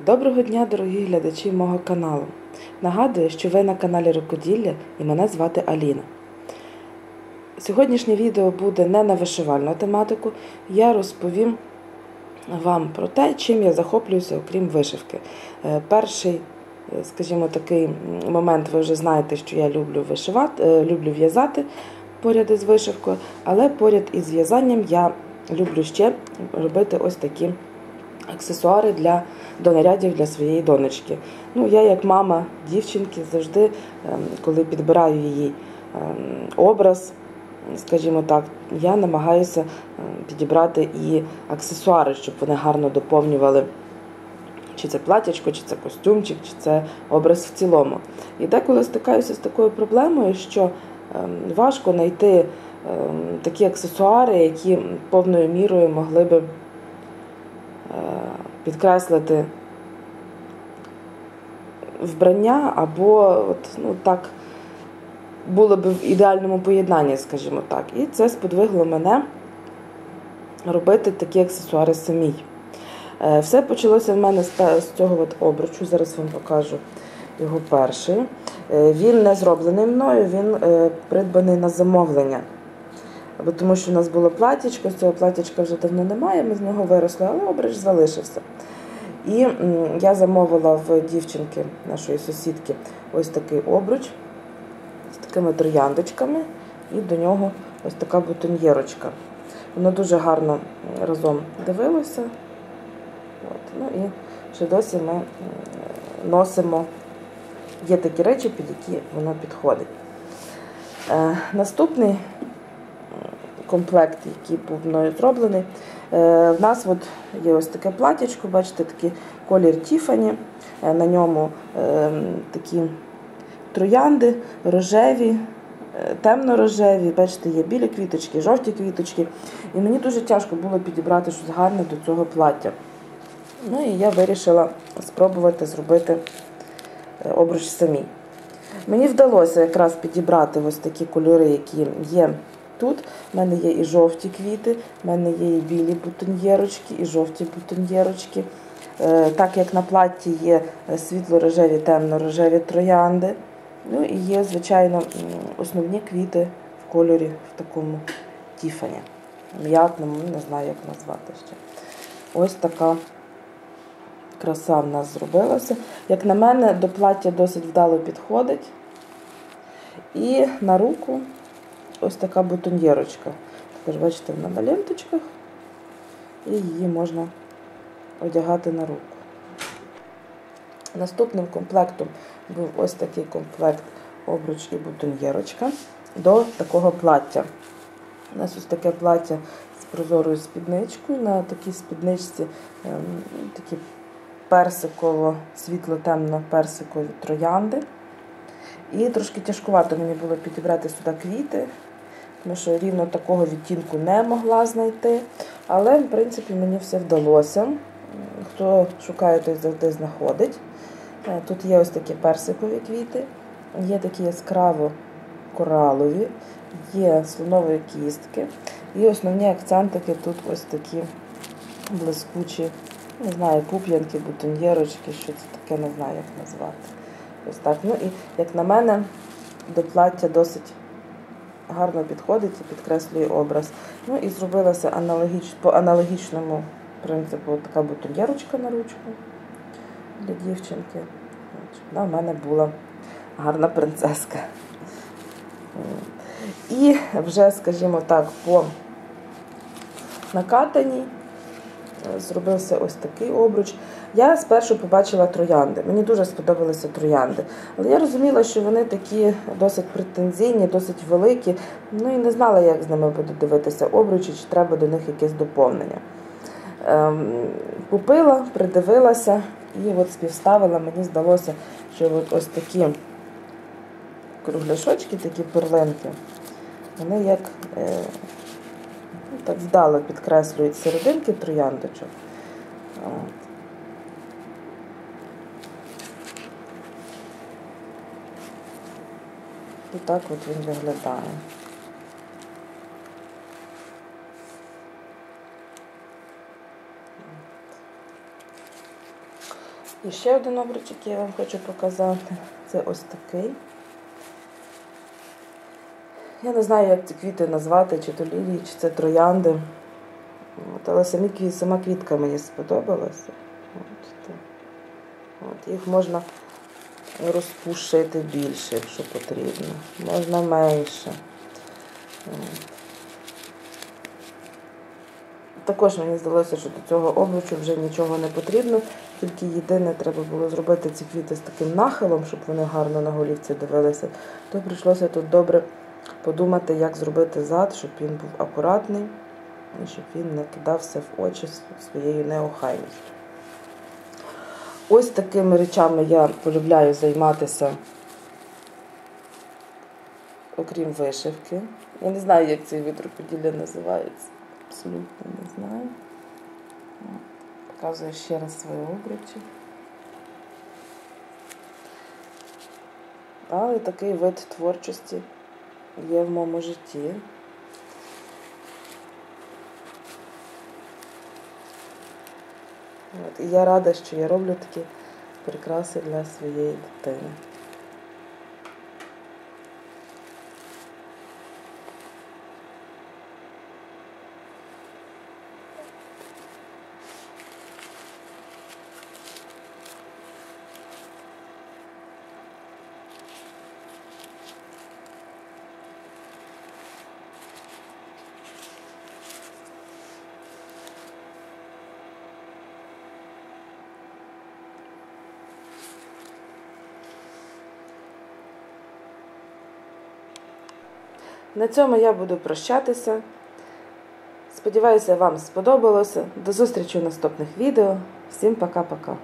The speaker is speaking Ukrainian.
Доброго дня, дорогі глядачі мого каналу. Нагадую, що ви на каналі Рукоділля і мене звати Аліна. Сьогоднішнє відео буде не на вишивальну тематику. Я розповім вам про те, чим я захоплююся, окрім вишивки. Е, Перший, е, скажімо, такий момент, ви вже знаєте, що я люблю вишивати, е, люблю в'язати поряд із вишивкою, але поряд із в'язанням я люблю ще робити ось такі аксесуари для до нарядів для своєї донечки. Ну, я, як мама дівчинки, завжди, ем, коли підбираю її ем, образ, скажімо так, я намагаюся ем, підібрати і аксесуари, щоб вони гарно доповнювали. Чи це платячко, чи це костюмчик, чи це образ в цілому. І деколи стикаюся з такою проблемою, що важко знайти такі аксесуари, які повною мірою могли би підкреслити вбрання, або от, ну, так було б в ідеальному поєднанні, скажімо так. І це сподвигло мене робити такі аксесуари самій. Е, Все почалося в мене з цього от обручу. Зараз вам покажу його перший. Е, Він не зроблений мною, він е, придбаний на замовлення. Бо тому що у нас було платічко, з цього платічка вже давно немає, ми з нього виросли, але обруч залишився. І я замовила в дівчинки нашої сусідки ось такий обруч з такими трояндочками, і до нього ось така бутоньєрочка. Воно дуже гарно разом дивилося. От. Ну і ще досі ми носимо. Є такі речі, під які воно підходить. Е, наступний комплект, який був мною зроблений, е, в нас от є ось таке платячко, бачите, такий колір Тіфані. Е, на ньому е, такі троянди, рожеві, темно-рожеві, бачите, є білі квіточки, жовті квіточки. І мені дуже тяжко було підібрати щось гарне до цього плаття. Ну і я вирішила спробувати зробити обруч самій. Мені вдалося якраз підібрати ось такі кольори, які є тут. У мене є і жовті квіти, в мене є і білі бутоньєрочки, і жовті бутоньєрочки. Е, Так як на платті є е, світло-рожеві, темно-рожеві троянди. Ну і є, звичайно, основні квіти в кольорі в такому тіфані. М'ятному, не знаю, як назвати ще. Ось така краса в нас зробилася. Як на мене, до плаття досить вдало підходить. І на руку ось така бутоньєрочка. Також, бачите, вона на ленточках, і її можна одягати на руку. Наступним комплектом був ось такий комплект обруч і бутоньєрочка до такого плаття. У нас ось таке плаття з прозорою спідничкою. На такій спідничці ем, такі персиково, світло-темно персикові троянди. І трошки тяжкувато мені було підібрати сюди квіти, тому що рівно такого відтінку не могла знайти. Але, в принципі, мені все вдалося. Хто шукає, той завжди знаходить. Е, Тут є ось такі персикові квіти, є такі яскраво коралові, є слонові кістки. І основні акцентики тут ось такі блискучі, не знаю, пуп'янки, бутоньєрочки, що це таке, не знаю, як назвати. Ось так. Ну і як на мене, до плаття досить гарно підходить і підкреслює образ. Ну і зробилася аналогіч, по аналогічному принципу така бутоньєрочка на ручку для дівчинки. Вона в мене була гарна принцеска. І вже, скажімо так, по накатаній зробився ось такий обруч. Я спершу побачила троянди. Мені дуже сподобалися троянди. Але я розуміла, що вони такі досить претензійні, досить великі. Ну і не знала, як з ними буду дивитися обручі, чи треба до них якесь доповнення. Ем, купила, придивилася і от співставила. Мені здалося, що от ось такі кругляшочки, такі перлинки, вони як е, так вдало підкреслюють серединки трояндочок. От. І так от він виглядає. І ще один обруч, який я вам хочу показати. Це ось такий. Я не знаю, як ці квіти назвати, чи то лілії, чи це троянди. От, але самі сама квітка мені сподобалася. От. От, їх можна розпушити більше, якщо потрібно. Можна менше. От. Також мені здалося, що до цього обручу вже нічого не потрібно, тільки єдине треба було зробити ці квіти з таким нахилом, щоб вони гарно на голівці дивилися. То прийшлося тут добре подумати, як зробити зад, щоб він був акуратний і щоб він не кидався в очі своєю неохайністю. Ось такими речами я полюбляю займатися, окрім вишивки. Я не знаю, як цей вид рукоділля називається. Абсолютно не знаю. Показую ще раз свої обручі. Але такий вид творчості є в моєму житті. От. І я рада, що я роблю такі прикраси для своєї дитини. На цьому я буду прощатися. Сподіваюся, вам сподобалося. До зустрічі у наступних відео. Всім пока-пока.